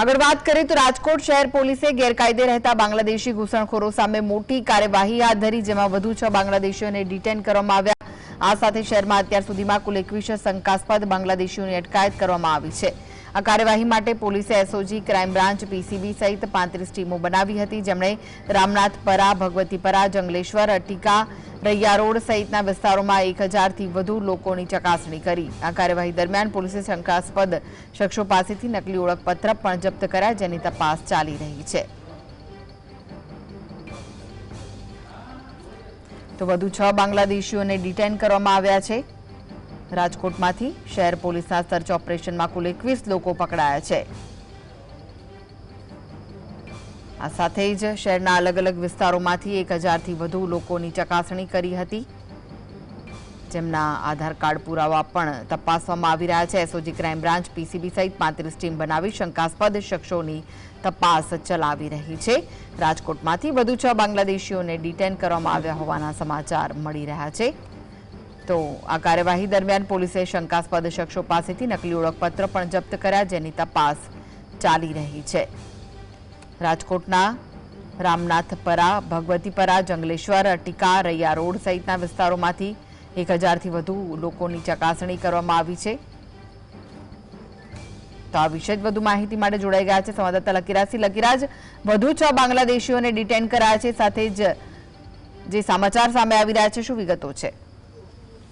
આગળ વાત કરીએ તો રાજકોટ શહેર પોલીસે ગેરકાયદે રહેતા બાંગ્લાદેશી ઘૂસણખોરો સામે મોટી કાર્યવાહી હાથ ધરી, જેમાં વધુ છ બાંગ્લાદેશીઓને ડિટેન કરવામાં આવ્યા. આ સાથે શહેરમાં અત્યાર સુધીમાં કુલ એકવીસ શંકાસ્પદ બાંગ્લાદેશીઓની અટકાયત કરવામાં આવી છે. આ કાર્યવાહી માટે પોલીસે એસઓજી, ક્રાઇમ બ્રાન્ચ, પીસીબી સહિત પાંત્રીસ ટીમો બનાવી હતી. જેમણે રામનાથપરા ભગવતીપરા જંગલેશ્વર, અટીકા, રૈયા રોડ સહિતના વિસ્તારોમાં એક હજારથી વધુ લોકોની ચકાસણી કરી. આ કાર્યવાહી દરમિયાન પોલીસે શંકાસ્પદ શખ્સો પાસેથી નકલી ઓળખપત્ર પણ જપ્ત કર્યા, જેની તપાસ ચાલી રહી છે. તો વધુ છ બાંગ્લાદેશીઓને ડિટેન કરવામાં આવ્યા છે. રાજકોટમાંથી શહેર પોલીસના સર્ચ ઓપરેશનમાં કુલ એકવીસ લોકો પકડાયા છે. આ સાથે જ શહેરના અલગ અલગ વિસ્તારોમાંથી એક હજારથી વધુ લોકોની ચકાસણી કરી હતી. જેમના આધાર કાર્ડ પુરાવા પણ તપાસવામાં આવી રહ્યા છે. એસઓજી ક્રાઇમ બ્રાન્ચ પીસીબી સહિત પાંત્રીસ ટીમ બનાવી શંકાસ્પદ શખ્સોની તપાસ ચલાવી રહી છે. રાજકોટમાંથી વધુ છ બાંગ્લાદેશીઓને ડિટેન કરવામાં આવ્યા હોવાના સમાચાર મળી રહ્યા છે. તો આ કાર્યવાહી દરમિયાન પોલીસે શંકાસ્પદ શખ્સો પાસેથી નકલી ઓળખપત્ર પણ જપ્ત કર્યા, જેની તપાસ ચાલી રહી છે. રાજકોટના રામનાથપરા, ભગવતીપરા, જંગલેશ્વર ટીકા રૈયા રોડ સહિતના વિસ્તારોમાંથી એક હજારથી વધુ લોકોની ચકાસણી કરવામાં આવી છે. તો આ વિશે વધુ માહિતી માટે જોડાઈ ગયા છે સંવાદદાતા લકીરાજસિંહ. લકીરાજ, વધુ છ બાંગ્લાદેશીઓને ડિટેન કરાયા છે, સાથે જ જે સમાચાર સામે આવી રહ્યા છે, શું વિગતો છે?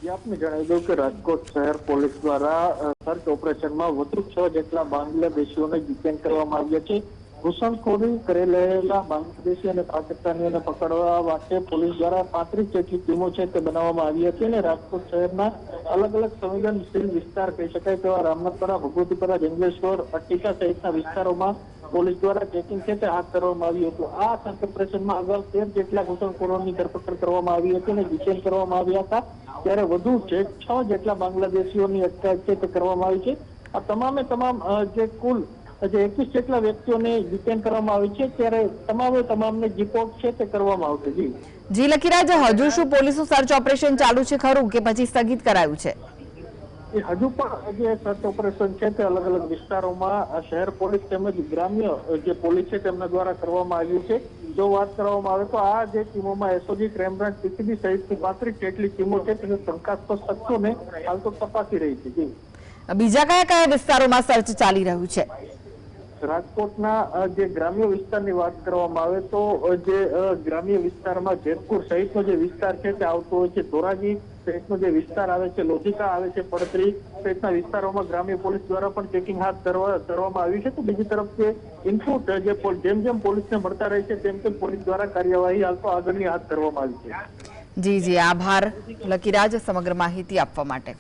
આપને જણાવી દઉં કે રાજકોટ શહેર પોલીસ દ્વારા સર્ચ ઓપરેશનમાં વધુ છ જેટલા બાંગ્લાદેશીઓને ડિટેન કરવામાં આવ્યા છે. ઘૂસણખોરી રહેલા બાંગ્લાદેશી અને પાકિસ્તાનીઓને પકડવા માટે પોલીસ દ્વારા પાંત્રીસ જેટલી ટીમો છે તે બનાવવામાં આવી હતી અને રાજકોટ શહેરના અલગ અલગ સંવેદનશીલ વિસ્તાર કહી શકાય તેવા રામનાથપરા, ભગવતીપરા, જંગલેશ્વર, અટ્ટિકા સહિતના વિસ્તારોમાં પોલીસ દ્વારા ચેકિંગ છે તે હાથ ધરવામાં આવ્યું હતું. આ સર્ચ ઓપરેશનમાં અગાઉ તેર જેટલા ઘૂસણખોરોની ધરપકડ કરવામાં આવી હતી અને ડિટેન કરવામાં આવ્યા હતા. ત્યારે વધુ છ જેટલા બાંગ્લાદેશીઓની અટકાયત કરવામાં આવી છે. આ તમામે તમામ જે કુલ જે એકવીસ જેટલા વ્યક્તિઓને ડિટેન કરવામાં આવી છે, ત્યારે તમામે તમામને રિપોર્ટ છે તે કરવામાં આવશે. જી. જી, લખીરાજ, હજુ શું પોલીસનું સર્ચ ઓપરેશન ચાલુ છે ખરું કે પછી સ્થગિત કરાયું છે? એ હજુ પણ જે સર્ચ ઓપરેશન છે તે અલગ અલગ વિસ્તારોમાં શહેર પોલીસ તેમજ ગ્રામ્ય જે પોલીસ છે તેમના દ્વારા કરવામાં આવ્યું છે. જો વાત કરવામાં આવે તો આ જે ટીમોમાં એસઓજી ક્રાઇમ બ્રાન્ચ પીસીબી સહિતની પાંત્રીસ જેટલી ટીમો છે તેને શંકાસ્પદ શખ્સોને હાલ તો તપાસી રહી છે. બીજા કયા કયા વિસ્તારોમાં સર્ચ ચાલી રહ્યું છે? રાજકોટના જે ગ્રામ્ય વિસ્તારની વાત કરવામાં આવે તો જે ગ્રામ્ય વિસ્તારમાં જેતપુર સહિતનો જે વિસ્તાર છે તે આવતો હોય છે. ધોરાજી સહિતનો જે વિસ્તાર આવે છે, લોધિકા આવે છે, પડતરી સહિતના વિસ્તારોમાં ગ્રામ્ય પોલીસ દ્વારા પણ ચેકિંગ હાથ ધરવા, ધરવામાં આવ્યું છે. તો બીજી તરફ જે ઇનપુટ જે જેમ જેમ પોલીસને મળતા રહે છે, તેમ તેમ પોલીસ દ્વારા કાર્યવાહી હાલ તો આગળની હાથ ધરવામાં આવી છે. જી જી. આભાર. લકીરાજ, સમગ્ર માહિતી આપવા માટે.